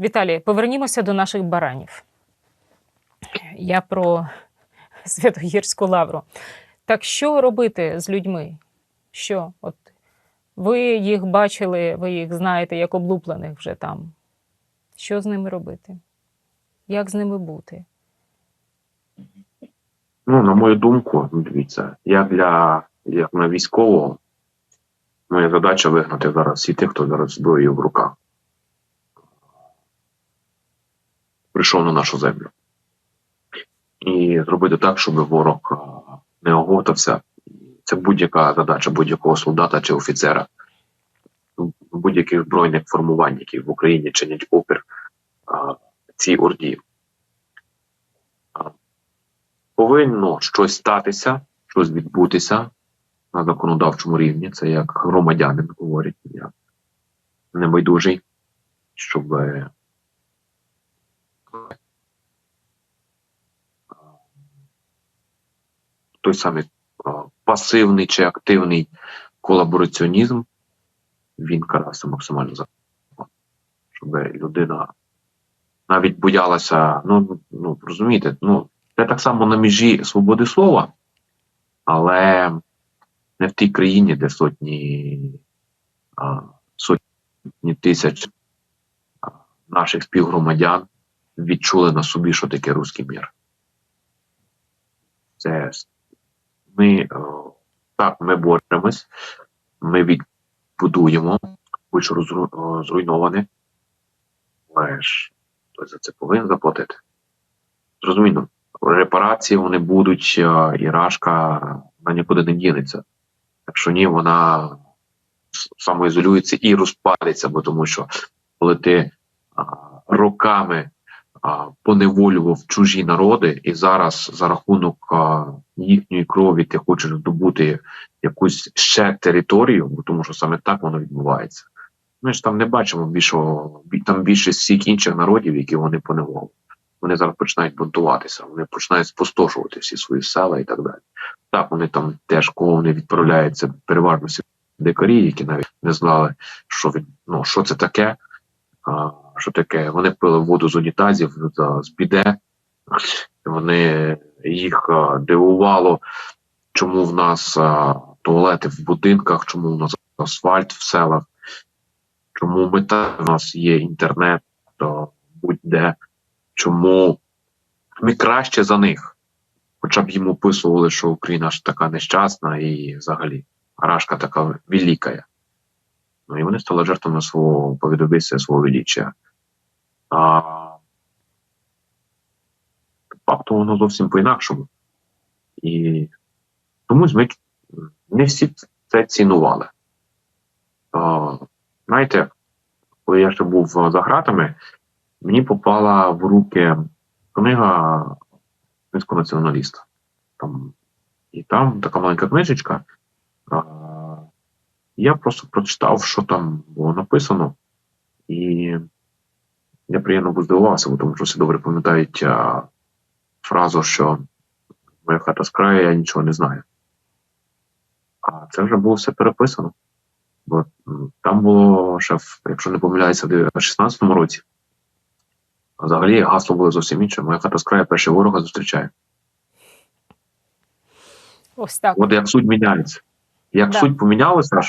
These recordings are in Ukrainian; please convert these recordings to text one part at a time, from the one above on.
Віталій, повернімося до наших баранів. Я про Святогірську лавру. Так що робити з людьми? Що? От ви їх бачили, ви їх знаєте як облуплених вже там. Що з ними робити? Як з ними бути? Ну, на мою думку, дивіться, я для як на військового, моя задача вигнати зараз всіх тих, хто зараз зброєю в руках. Прийшов на нашу землю. І зробити так, щоб ворог не оговтався. Це будь-яка задача будь-якого солдата чи офіцера, будь-яких збройних формувань, які в Україні чинять опір а, цій орді. повинно щось статися, щось відбутися на законодавчому рівні. Це як громадянин говорить, я небайдужий, щоб той самий пасивний чи активний колабораціонізм, він карався максимально за щоб людина навіть боялася, ну, ну розумієте, ну. Це так само на межі свободи слова, але не в тій країні, де сотні сотні тисяч наших співгромадян відчули на собі, що таке русський мір. Це ми так, ми боремось, ми відбудуємо, хоч розру- зруйноване, але ж хтось за це повинен заплатити. Зрозуміло репарації вони будуть, а, і Рашка вона нікуди не дінеться. Якщо ні, вона самоізолюється і розпадеться, бо тому що коли ти а, роками поневолював чужі народи, і зараз за рахунок їхньої крові ти хочеш здобути якусь ще територію, бо тому що саме так воно відбувається. Ми ж там не бачимо більшого там більше всіх інших народів, які вони поневолили вони зараз починають бунтуватися, вони починають спустошувати всі свої села і так далі. Так, вони там теж кого вони відправляються, переважно всі дикарі, які навіть не знали, що від ну що це таке. Що таке? Вони пили воду з унітазів з біде, вони їх дивувало, чому в нас туалети в будинках, чому в нас асфальт в селах, чому мета в нас є інтернет, будь-де чому ми краще за них. Хоча б їм описували, що Україна ж така нещасна і взагалі Рашка така великая. Ну і вони стали жертвами свого повідомиця, свого величия. А факту воно зовсім по-інакшому. І тому ми не всі це цінували. А, Знаєте, коли я ще був за гратами, мені попала в руки книга українського націоналіста. Там, І там така маленька книжечка. А, Я просто прочитав, що там було написано, і я приємно був здивувався, бо тому що всі добре пам'ятають а, фразу, що моя хата з краю, я нічого не знаю. А це вже було все переписано. Бо там було ще, якщо не помиляюся, в 16-му році. А взагалі гасло було зовсім інше. Моя хата з краю перший ворога зустрічає. Ось так. От як суть міняється. Як Да. суть помінялася,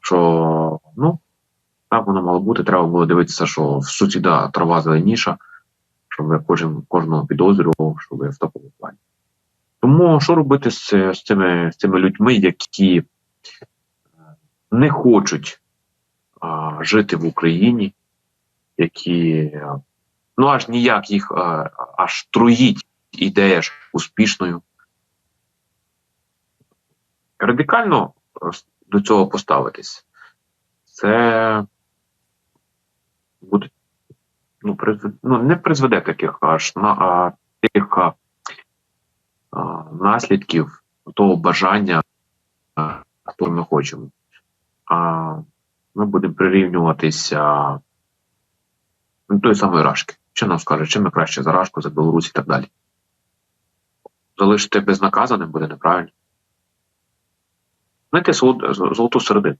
що ну, так воно мало бути, треба було дивитися, що в суті да, трава зеленіша, щоб кожен кожного підозрював, щоб в такому плані. Тому що робити з, з, цими, з цими людьми, які е, не хочуть а, жити в Україні, які е, ну аж ніяк їх а, аж труїть ідея ж успішною. Радикально е, до цього поставитись, це буде ну, призв... ну не призведе таких аж на а, тих а, наслідків того бажання, а, що ми хочемо. А ми будемо прирівнюватися до тої самої рашки. Що нам скаже, чим ми краще за Рашку, за Білорусь і так далі. Залишити безнаказаним буде неправильно. Знаєте, золоту середину.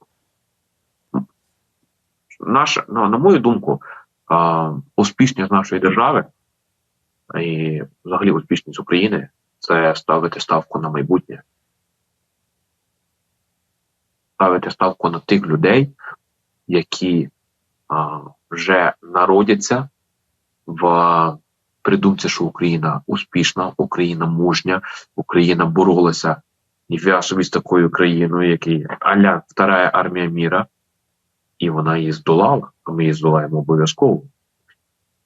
Наш, ну, на мою думку, успішність нашої держави і взагалі успішність України це ставити ставку на майбутнє. Ставити ставку на тих людей, які а, вже народяться в придумці, що Україна успішна, Україна мужня, Україна боролася ніфіга собі з такою країною, який аля вторая армія міра, і вона її здолала, а ми її здолаємо обов'язково.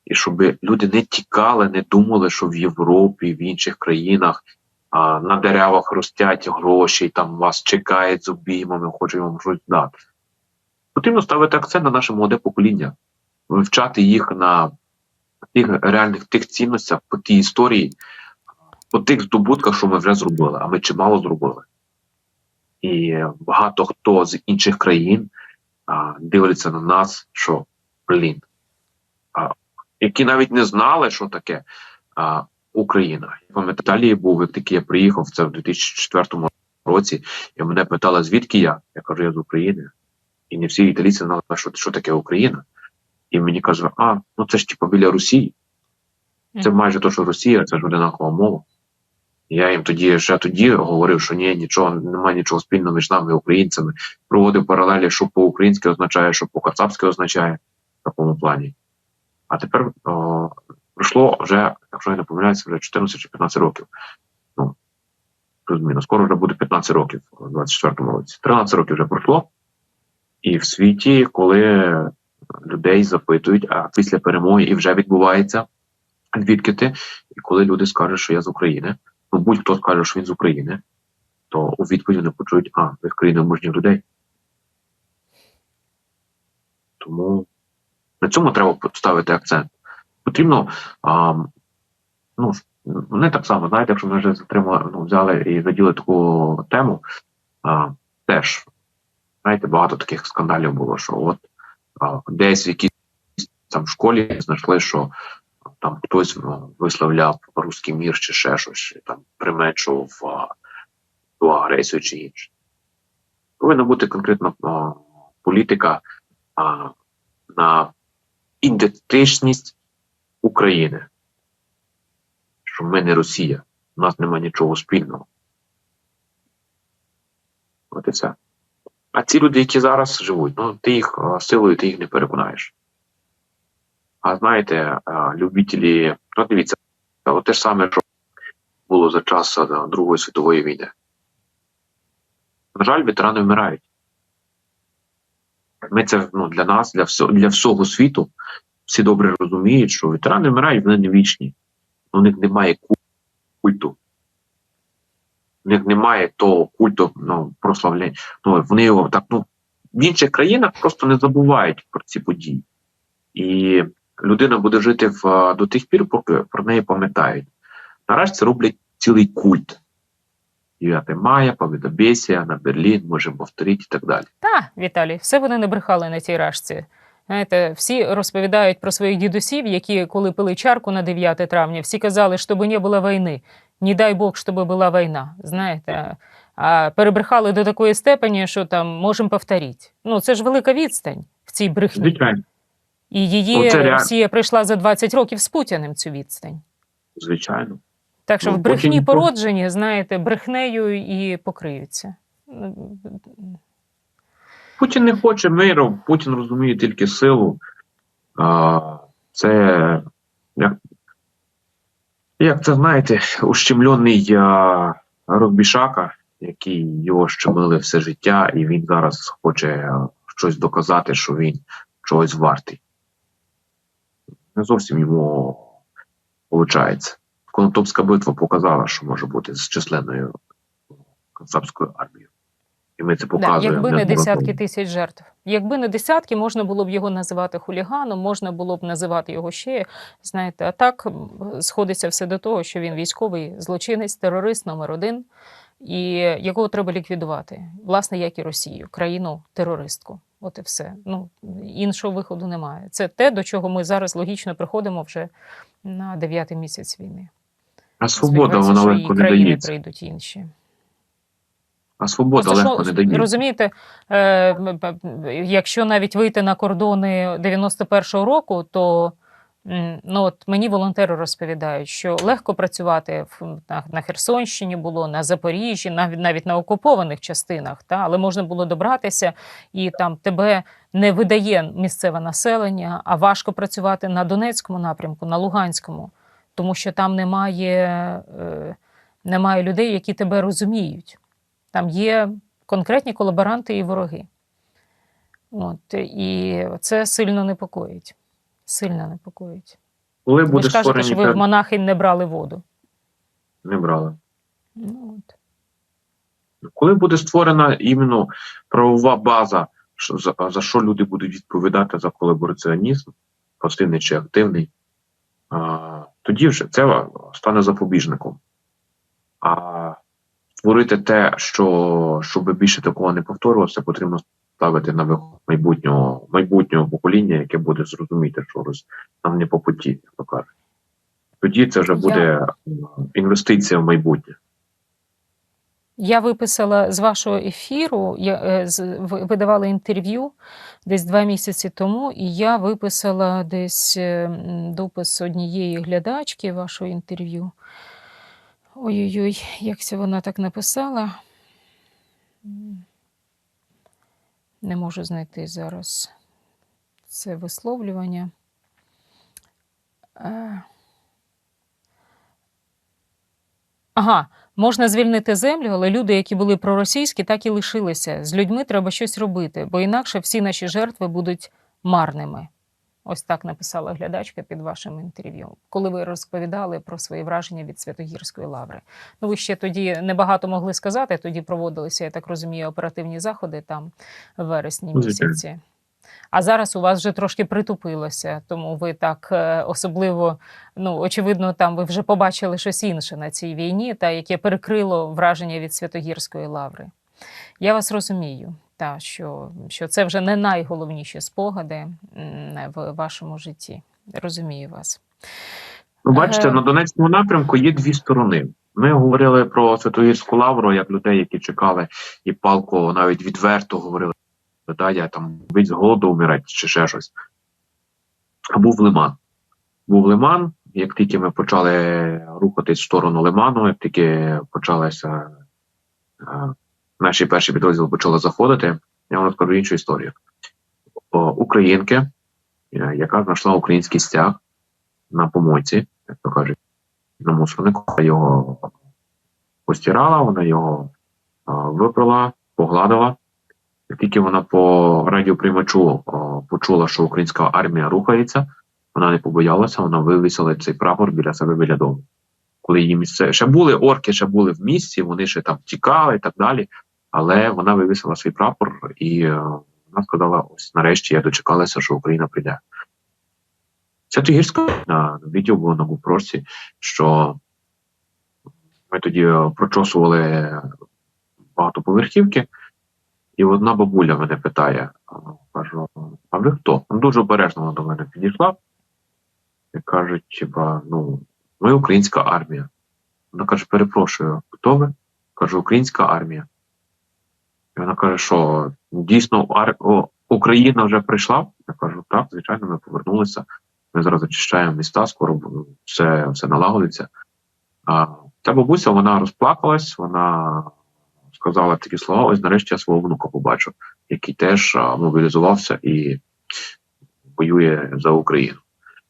І щоб люди не тікали, не думали, що в Європі, в інших країнах а, на деревах ростять гроші, там вас чекають з обіймами, хочуть вам щось дати. Потрібно ставити акцент на наше молоде покоління, вивчати їх на тих реальних тих цінностях, по тій історії, по тих здобутках, що ми вже зробили, а ми чимало зробили. І багато хто з інших країн а, дивляться на нас, що блін, а, які навіть не знали, що таке а, Україна. Я пам'ятаю, в Італії був, як таки я приїхав, це в 2004 році, і мене питали, звідки я? Я кажу, я з України. І не всі італійці знали, що, що таке Україна. І мені кажуть, а, ну це ж типу біля Росії. Це майже то, що Росія, це ж одинакова мова. Я їм тоді ще тоді говорив, що ні, нічого, немає нічого спільного між нами, українцями. Проводив паралелі, що по-українськи означає, що по-кацапськи означає в такому плані. А тепер о, пройшло вже, якщо я не помиляюся, вже 14 чи 15 років. Ну, плюс-мінус. Скоро вже буде 15 років у 24-му році. 13 років вже пройшло. І в світі, коли людей запитують, а після перемоги і вже відбувається звідки ти, і коли люди скажуть, що я з України, ну будь-хто скаже, що він з України, то у відповідь вони почують, а, ви з країни мужніх людей. Тому на цьому треба поставити акцент. Потрібно, а, ну, вони так само, знаєте, якщо ми вже затримали, ну, взяли і заділи таку тему, а, теж, знаєте, багато таких скандалів було, що от а, десь в якійсь там школі знайшли, що там хтось висловляв руський мір чи ще щось, там применшував ту агресію чи інше. Повинна бути конкретна політика а, на ідентичність України. Що ми не Росія, у нас немає нічого спільного. От і все. А ці люди, які зараз живуть, ну ти їх силою ти їх не переконаєш. А знаєте, любителі, ну дивіться, те ж саме, що було за час Другої світової війни. На жаль, ветерани вмирають. Ми це ну, для нас, для всього, для всього світу, всі добре розуміють, що ветерани вмирають, вони не вічні. У них немає культу. У них немає того культу ну, прославлення. Ну, вони його так, ну, в інших країнах просто не забувають про ці події. І людина буде жити в, до тих пір, поки про неї пам'ятають. Наразі це роблять цілий культ. 9 мая, Побєдобєсія, на Берлін, можемо повторити і так далі. Та, Віталій, все вони не брехали на цій рашці. Знаєте, всі розповідають про своїх дідусів, які, коли пили чарку на 9 травня, всі казали, щоб не було війни. Не дай Бог, щоб була війна. Знаєте, а перебрехали до такої степені, що там можемо повторити. Ну, це ж велика відстань в цій брехні. Звичайно, І її Ну, Росія прийшла за 20 років з Путіним цю відстань. звичайно. Так що Ну, в брехні Путін- породжені, знаєте, брехнею і покриються. Путін не хоче миру, Путін розуміє тільки силу. А, це як, як це знаєте, ущемлений а, розбішака, який його щемили все життя, і він зараз хоче щось доказати, що він чогось вартий. Не зовсім йому виходить. Конотопська битва показала, що може бути з численною кацапською армією. І ми це Да, якби не десятки тисяч жертв. Якби не десятки, можна було б його називати хуліганом, можна було б називати його ще, знаєте, а так сходиться все до того, що він військовий злочинець, терорист номер один, і якого треба ліквідувати, власне, як і Росію, країну терористку. От і все. Ну іншого виходу немає. Це те, до чого ми зараз логічно приходимо вже на дев'ятий місяць війни. А свобода Сподіваюся, вона легко не країни дається. прийдуть інші. А свобода Просто легко що, не дає. розумієте, е, якщо навіть вийти на кордони 91-го року, то ну, от мені волонтери розповідають, що легко працювати на, на Херсонщині було, на Запоріжжі, навіть навіть на окупованих частинах, та, але можна було добратися, і там тебе не видає місцеве населення, а важко працювати на Донецькому напрямку, на Луганському, тому що там немає, е, немає людей, які тебе розуміють. Там є конкретні колаборанти і вороги. От, і це сильно непокоїть. Сильно непокоїть. Коли Ви буде ж кажете, що ви в монахинь не брали воду. не брали. Ну, от. Коли буде створена іменно правова база, що за, за що люди будуть відповідати за колабораціонізм, пасивний чи активний, а, тоді вже це стане запобіжником. А створити те, що щоб більше такого не повторювалося, потрібно ставити на майбутнього майбутнього покоління, яке буде зрозуміти, що роз- нам не по путі, як кажуть. Тоді це вже буде м, інвестиція в майбутнє. Я виписала з вашого ефіру, я, е, ви давали інтерв'ю десь два місяці тому, і я виписала десь е, допис однієї глядачки вашого інтерв'ю. Ой-ой-ой, як це вона так написала. Не можу знайти зараз це висловлювання. Е. Ага, можна звільнити землю, але люди, які були проросійські, так і лишилися. З людьми треба щось робити, бо інакше всі наші жертви будуть марними. Ось так написала глядачка під вашим інтерв'ю, коли ви розповідали про свої враження від Святогірської лаври. Ну, ви ще тоді небагато могли сказати. Тоді проводилися, я так розумію, оперативні заходи там в вересні Ну, місяці. А зараз у вас вже трошки притупилося, тому ви так е, особливо, ну очевидно, там ви вже побачили щось інше на цій війні, та яке перекрило враження від Святогірської лаври. Я вас розумію, та, що, що це вже не найголовніші спогади в вашому житті. Розумію вас. Ну, бачите, Е. на Донецькому напрямку є дві сторони. Ми говорили про Святогірську лавру як людей, які чекали і палко навіть відверто говорили, да, я там від з голоду вмирати чи ще щось. А був Лиман. Був Лиман. Як тільки ми почали рухатись в сторону Лиману, як тільки почалися е, наші перші підрозділи почали заходити, я вам розкажу іншу історію. Українки, е, яка знайшла український стяг на помойці, як то кажуть, на мусорнику, вона його постирала, вона його випрала, погладила. Як тільки вона по радіоприймачу почула, що українська армія рухається, вона не побоялася, вона вивісила цей прапор біля себе біля дому. Коли її місце ще були орки, ще були в місті, вони ще там тікали і так далі. Але вона вивісила свій прапор і е, вона сказала: ось нарешті я дочекалася, що Україна прийде. Це Тигірська на відео було на Гупросі, що ми тоді е, прочосували багатоповерхівки, і одна бабуля мене питає: кажу, а ви хто? Дуже обережно вона до мене підійшла і кажуть, типа, ну, ми українська армія. Вона каже: перепрошую, хто ви? Кажу, українська армія. І вона каже, що дійсно ар... О, Україна вже прийшла. Я кажу, так, звичайно, ми повернулися. Ми зараз очищаємо міста, скоро все, все налагодиться. А ця бабуся вона розплакалась, вона сказала такі слова: ось нарешті я свого внука побачу, який теж мобілізувався і воює за Україну.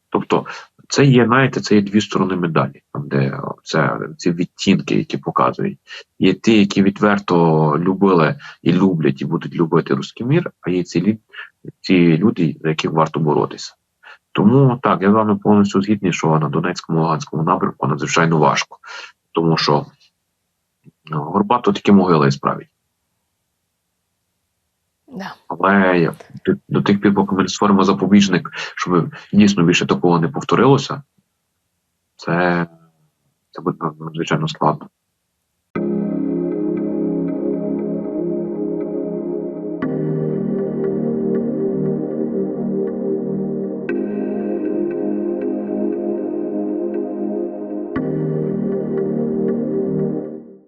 Тобто, це є, знаєте, це є дві сторони медалі, там, де це ці відтінки, які показують. Є ті, які відверто любили і люблять, і будуть любити русський мір, а є ці, ці люди, за яких варто боротися. Тому так, я з вами повністю згідний, що на Донецькому Луганському напрямку надзвичайно важко, тому що ну, Горбато такі і справить. Да. Але до, тих пір, поки ми не створимо запобіжник, щоб дійсно більше такого не повторилося, це, це буде надзвичайно складно.